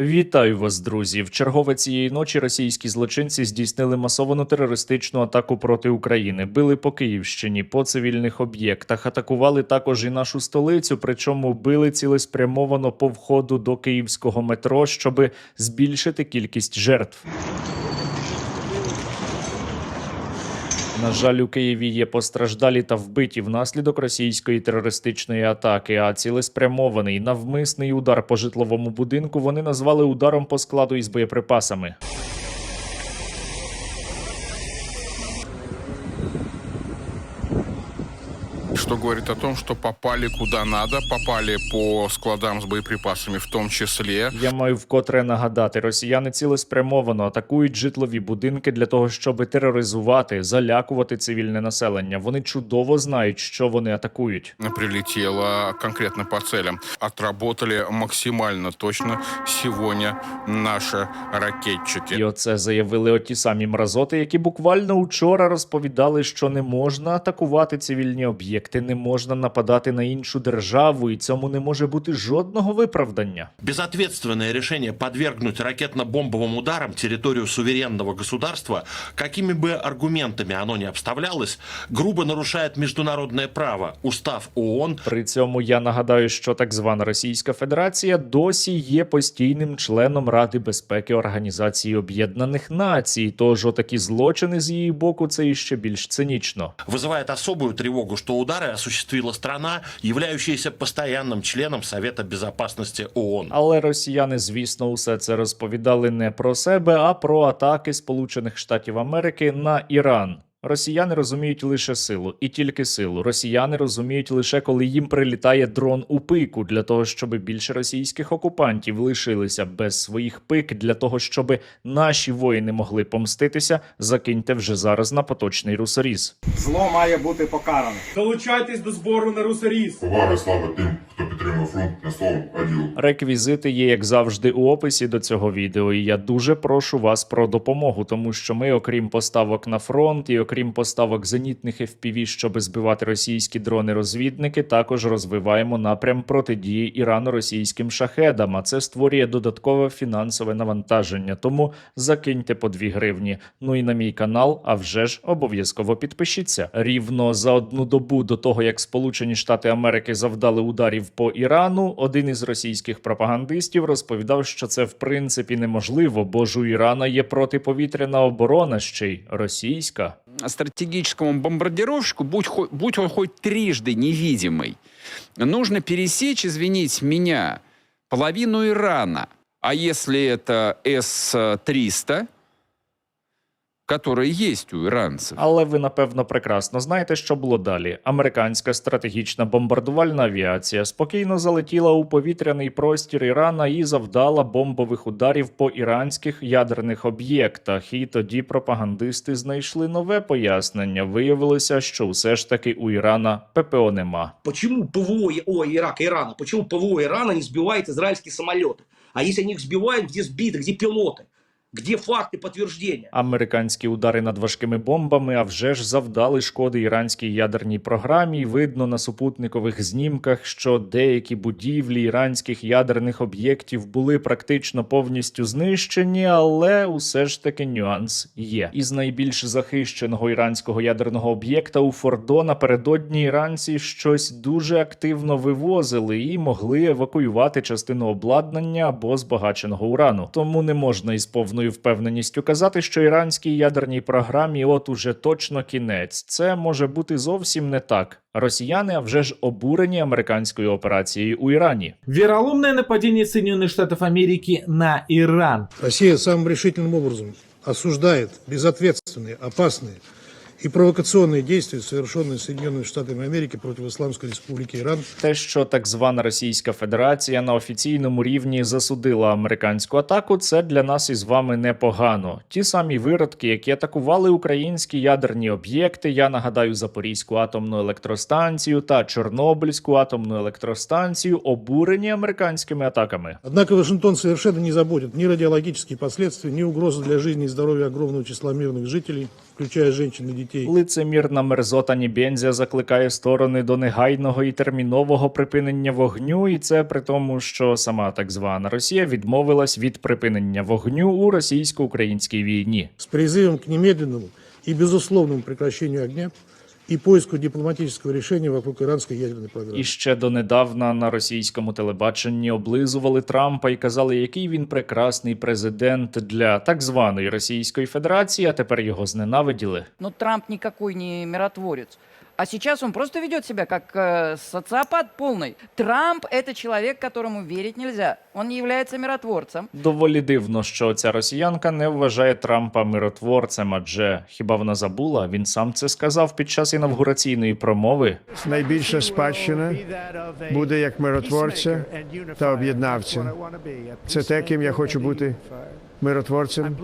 Вітаю вас, друзі! В чергове цієї ночі російські злочинці здійснили масовану терористичну атаку проти України. Били по Київщині, по цивільних об'єктах. Атакували також і нашу столицю. Причому били цілеспрямовано по входу до київського метро, щоб збільшити кількість жертв. На жаль, у Києві є постраждалі та вбиті внаслідок російської терористичної атаки. А цілеспрямований навмисний удар по житловому будинку вони назвали ударом по складу із боєприпасами. Говорит о том, что попали куда надо, попали по складам с боеприпасами в том числе. Я маю вкотре нагадати, росіяни цілеспрямовано атакують житлові будинки для того, щоб тероризувати, залякувати цивільне населення. Вони чудово знають, що вони атакують. Прилетело конкретно по целям. Отработали максимально точно сегодня наши ракетчики. І оце заявили оті самі мразоти, які буквально учора розповідали, що не можна атакувати цивільні об'єкти, не можна нападати на іншу державу, і цьому не може бути жодного виправдання. Безответственное решение подвергнуть ракетно-бомбовым ударам территорию суверенного государства, какими бы аргументами оно ни обставлялось, грубо нарушает международное право, устав ООН, При цьому я нагадаю, що так звана Російська Федерація досі є постійним членом Ради безпеки Організації Об'єднаних Націй. Тож отакі злочини з її боку це іще більш цинічно. вызывает особую тревогу, что удары осуществила страна, являющаяся постоянним членом Совета Безопасности ООН. Але росіяни, звісно, усе це розповідали не про себе, а про атаки Сполучених Штатів Америки на Іран. Росіяни розуміють лише силу і тільки силу. Росіяни розуміють лише коли їм прилітає дрон у пику для того, щоб більше російських окупантів лишилися без своїх пик, для того, щоб наші воїни могли помститися. Закиньте вже зараз на поточний русоріз. Зло має бути покаране. Долучайтесь до збору на русаріс. Повага слава тим, хто Реквізити є, як завжди, у описі до цього відео. І я дуже прошу вас про допомогу, тому що ми, окрім поставок на фронт і окрім поставок зенітних FPV, щоб збивати російські дрони-розвідники, також розвиваємо напрям протидії ірано-російським шахедам. А це створює додаткове фінансове навантаження. Тому закиньте по 2 гривні. Ну і на мій канал, а вже ж обов'язково підпишіться. Рівно за одну добу до того, як Сполучені Штати Америки завдали ударів по Ірану, один із російських пропагандистів розповідав, що це в принципі неможливо, бо ж у Ірана є протиповітряна оборона ще й російська. стратегическому бомбардировщику, будь, хо- будь он хоть трижды невидимый, нужно пересечь, извините меня, половину Ирана. А если это С-300, который есть у иранцев, Але ви напевно прекрасно знаєте, що було далі. Американська стратегічна бомбардувальна авіація спокійно залетіла у повітряний простір Ірана і завдала бомбових ударів по іранських ядерних об'єктах. І тоді пропагандисти знайшли нове пояснення. Виявилося, що все ж таки у Ірана ППО нема. Почему ПВО И- о, Ирака, Ирана, почему ПВО Ирана не сбивает израильские самолеты? А если они их сбивают, где сбиты, где пилоты? Где факты подтверждения? Американські удари над важкими бомбами, а вже ж завдали шкоди іранській ядерній програмі. Видно на супутникових знімках, що деякі будівлі іранських ядерних об'єктів були практично повністю знищені, але усе ж таки нюанс є. Із найбільш захищеного іранського ядерного об'єкта у Фордо напередодні іранці щось дуже активно вивозили і могли евакуювати частину обладнання або збагаченого урану. Тому не можна із повною впевненістю казати, що іранській ядерній програмі от уже точно кінець. Це може бути зовсім не так. Росіяни а вже ж обурені американською операцією у Ірані. Вероломное нападение Соединенных Штатов Америки на Иран. Россия самым решительным образом осуждает безответственные, опасные и провокационные действия, совершенные Соединенными Штатами Америки против Исламской Республики Иран. Те, що так звана Російська Федерація на офіційному рівні засудила американську атаку, це для нас із вами непогано. Ті самі виродки, які атакували українські ядерні об'єкти, я нагадаю Запорізьку атомну електростанцію та Чорнобильську атомну електростанцію, обурені американськими атаками. Однако Вашингтон совершенно не заботит ни радиологические последствия, ни угрозы для жизни и здоровья огромного числа мирных жителей, включая женщин и детей. Лицемірна мерзота Нібензя закликає сторони до негайного і термінового припинення вогню, і це при тому, що сама так звана Росія відмовилась від припинення вогню у російсько-українській війні. з призивом к немедленному і безусловному прекращенню огня и поиску дипломатичного рішення вокруг іранської ядерної програми. І ще донедавна на російському телебаченні облизували Трампа і казали, який він прекрасний президент для так званої Російської Федерації, а тепер його зненавиділи. Ну Трамп ніякий не миротворец. А сейчас он просто ведет себя как э, социопат полный. Трамп – это человек, которому верить нельзя. Он не является миротворцем. Доволі дивно, що ця росіянка не вважає Трампа миротворцем, адже хіба вона забула? Він сам це сказав під час інавгураційної промови. Найбільша спадщина буде як миротворця та об'єднавця. Це те, ким я хочу бути миротворцем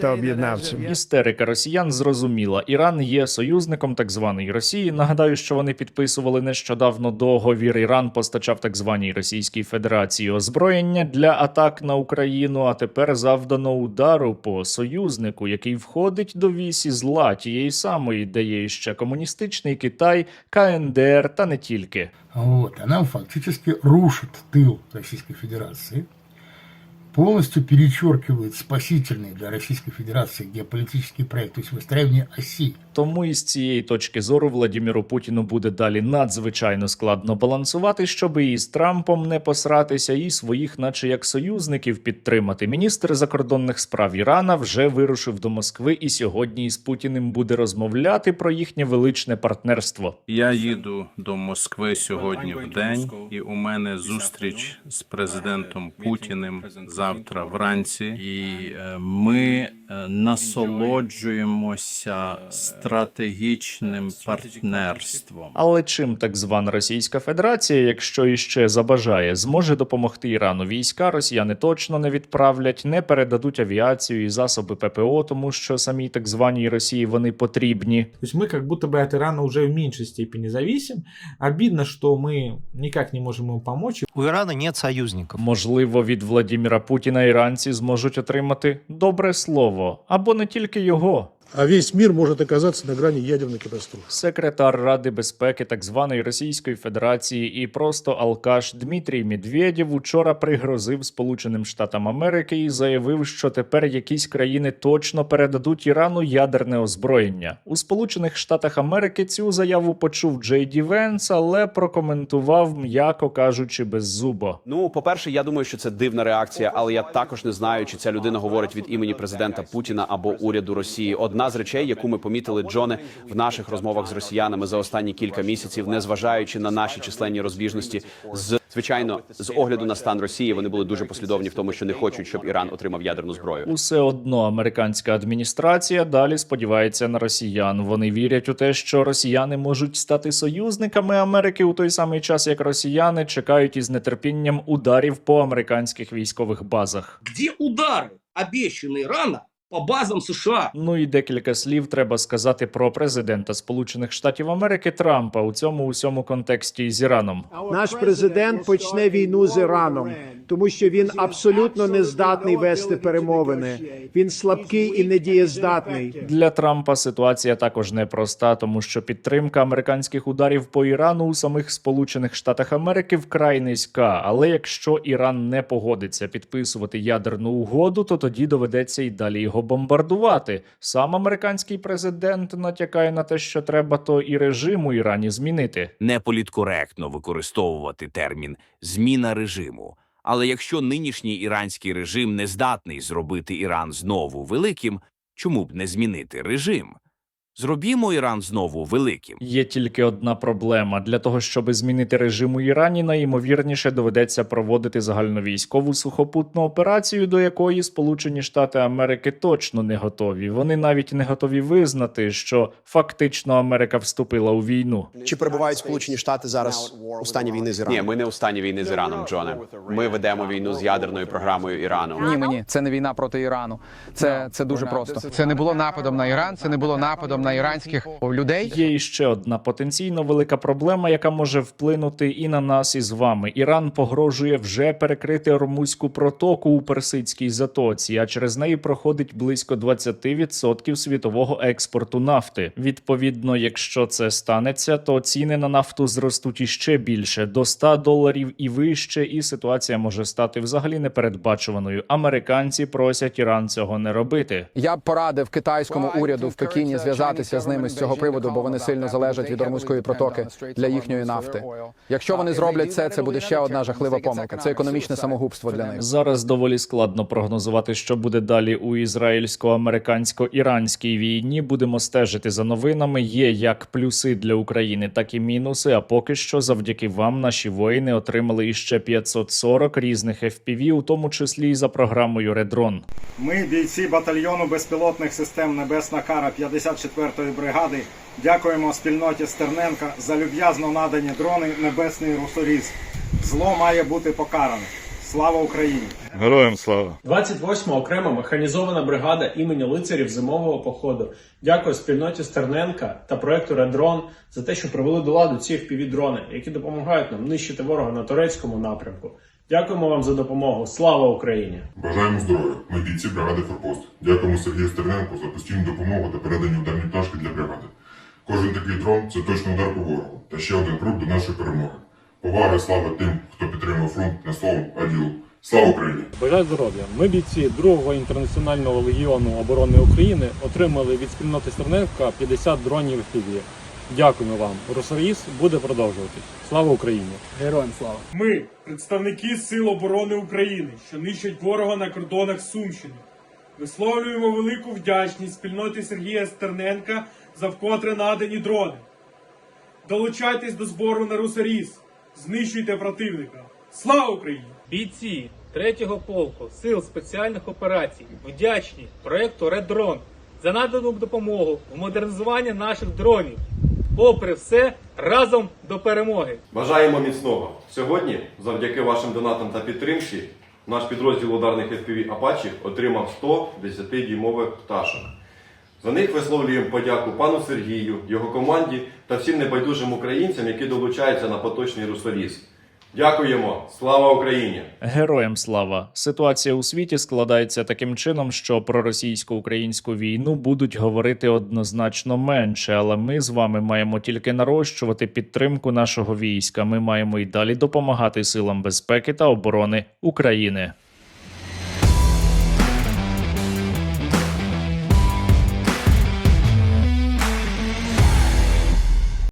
та об'єднавцем. Істерика росіян зрозуміла. Іран є союзником так званої Росії. Нагадаю, що вони підписували нещодавно договір. Іран постачав так званій Російській Федерації озброєння для атак на Україну. А тепер завдано удару по союзнику, який входить до вісі зла тієї самої, де є ще комуністичний Китай, КНДР та не тільки. Вот, она фактически рушит тыл Российской Федерации, полностью перечеркивает спасительный для Российской Федерации геополитический проект, то есть выстраивание оси. Тому із цієї точки зору Владіміру Путіну буде далі надзвичайно складно балансувати, щоб і з Трампом не посратися, і своїх, наче як союзників, підтримати. Міністр закордонних справ Ірана вже вирушив до Москви, і сьогодні із Путіним буде розмовляти про їхнє величне партнерство. Я їду до Москви сьогодні в день, і у мене зустріч з президентом Путіним завтра вранці. І е, ми насолоджуємося стратегічним партнерством. Але чим так звана Російська Федерація, якщо іще забажає, зможе допомогти Ірану війська, росіяни точно не відправлять, не передадуть авіацію і засоби ППО, тому що самій так званій Росії вони потрібні. То есть мы как будто бы от Ирана уже в меньшей степени зависим. Обидно, что мы никак не можем ему помочь. У Ирана нет союзников. Можливо, від Владіміра Путіна іранці зможуть отримати добре слово або не тільки його. А весь мир может оказаться на грани ядерной катастрофы. Секретар Ради безпеки так званої Російської Федерації і просто алкаш Дмитрій Медведєв учора пригрозив Сполученим Штатам Америки і заявив, що тепер якісь країни точно передадуть Ірану ядерне озброєння. У Сполучених Штатах Америки цю заяву почув Джей Ді Венс, але прокоментував, м'яко кажучи, беззубо. Ну, по-перше, я думаю, що це дивна реакція, але я також не знаю, чи ця людина говорить від імені президента Путіна або уряду Росії. Одна з речей, яку ми помітили, Джоне, в наших розмовах з росіянами за останні кілька місяців, незважаючи на наші численні розбіжності, з звичайно, з огляду на стан Росії, вони були дуже послідовні в тому, що не хочуть, щоб Іран отримав ядерну зброю. Усе одно американська адміністрація далі сподівається на росіян. Вони вірять у те, що росіяни можуть стати союзниками Америки у той самий час, як росіяни чекають із нетерпінням ударів по американських військових базах. Где удары, обещанные Ирана по базам США? Ну і декілька слів треба сказати про президента Сполучених Штатів Америки Трампа у цьому усьому контексті з Іраном. Наш президент почне війну з Іраном, тому що він абсолютно не здатний вести перемовини. Він слабкий і недієздатний. Для Трампа ситуація також непроста, тому що підтримка американських ударів по Ірану у самих Сполучених Штатах Америки вкрай низька. Але якщо Іран не погодиться підписувати ядерну угоду, то тоді доведеться й далі його бомбардувати. Сам американський президент натякає на те, що треба то і режим у Ірані змінити. Неполіткоректно використовувати термін зміна режиму. Але якщо нинішній іранський режим не здатний зробити Іран знову великим, чому б не змінити режим? Зробімо Іран знову великим. Є тільки одна проблема: для того, щоб змінити режим у Ірані, найімовірніше доведеться проводити загальновійськову сухопутну операцію, до якої Сполучені Штати Америки точно не готові. Вони навіть не готові визнати, що фактично Америка вступила у війну. Чи перебувають Сполучені Штати зараз у стані війни з Іраном? Ні, ми не у стані війни з Іраном, Джоне. Ми ведемо війну з ядерною програмою Ірану. Ні, мені це не війна проти Ірану. Це, це дуже просто. Це не було нападом на Іран, це не було нападом на на іранських людей. Є іще одна потенційно велика проблема, яка може вплинути і на нас, і з вами. Іран погрожує вже перекрити Ормузьку протоку у Персидській затоці, а через неї проходить близько 20% світового експорту нафти. Відповідно, якщо це станеться, то ціни на нафту зростуть іще більше до 100 доларів і вище, і ситуація може стати взагалі непередбачуваною. Американці просять Іран цього не робити. Я б порадив китайському уряду в Пекіні зв'язатися з ними з цього приводу, бо вони сильно залежать від Ормузької протоки для їхньої нафти. Якщо вони зроблять це, це буде ще одна жахлива помилка. Це економічне самогубство для них. Зараз доволі складно прогнозувати, що буде далі у ізраїльсько-американсько-іранській війні. Будемо стежити за новинами. Є як плюси для України, так і мінуси. А поки що, завдяки вам, наші воїни отримали іще 540 різних FPV, у тому числі і за програмою Редрон. Ми, бійці батальйону безпілотних систем Небесна Кара 54-ї бригади, дякуємо спільноті Стерненка за люб'язно надані дрони Небесний Русоріз. Зло має бути покаране. Слава Україні! Героям слава! 28 окрема механізована бригада імені лицарів зимового походу. Дякую спільноті Стерненка та проекту Редрон за те, що привели до ладу ці FPV-дрони, які допомагають нам нищити ворога на турецькому напрямку. Дякуємо вам за допомогу. Слава Україні! Бажаємо здоров'я! Ми бійці бригади Форпост. Дякуємо Сергію Стерненку за постійну допомогу та передані ударні пташки для бригади. Кожен такий дрон це точно удар по ворогу та ще один крок до нашої перемоги. Повага і слава тим, хто підтримує фронт не словом, а. Слава Україні! Бажаю здоров'я! Ми бійці 2-го інтернаціонального легіону оборони України отримали від спільноти Стерненка 50 дронів FPV. Дякуємо вам. Русаріс буде продовжуватись. Слава Україні! Героям слава! Ми, представники Сил оборони України, що нищать ворога на кордонах Сумщини. Висловлюємо велику вдячність спільноті Сергія Стерненка за вкотре надані дрони. Долучайтесь до збору на Русаріс. Знищуйте противника. Слава Україні! Бійці 3-го полку сил спеціальних операцій вдячні проекту Редрон за надану допомогу в модернізуванні наших дронів. Попри все, разом до перемоги. Бажаємо міцного. Сьогодні, завдяки вашим донатам та підтримці, наш підрозділ ударних FPV Apache отримав 100 10-дюймових пташок. За них висловлюємо подяку пану Сергію, його команді та всім небайдужим українцям, які долучаються на поточний русоріз. Дякуємо! Слава Україні! Героям слава! Ситуація у світі складається таким чином, що про російсько-українську війну будуть говорити однозначно менше, але ми з вами маємо тільки нарощувати підтримку нашого війська. Ми маємо й далі допомагати силам безпеки та оборони України.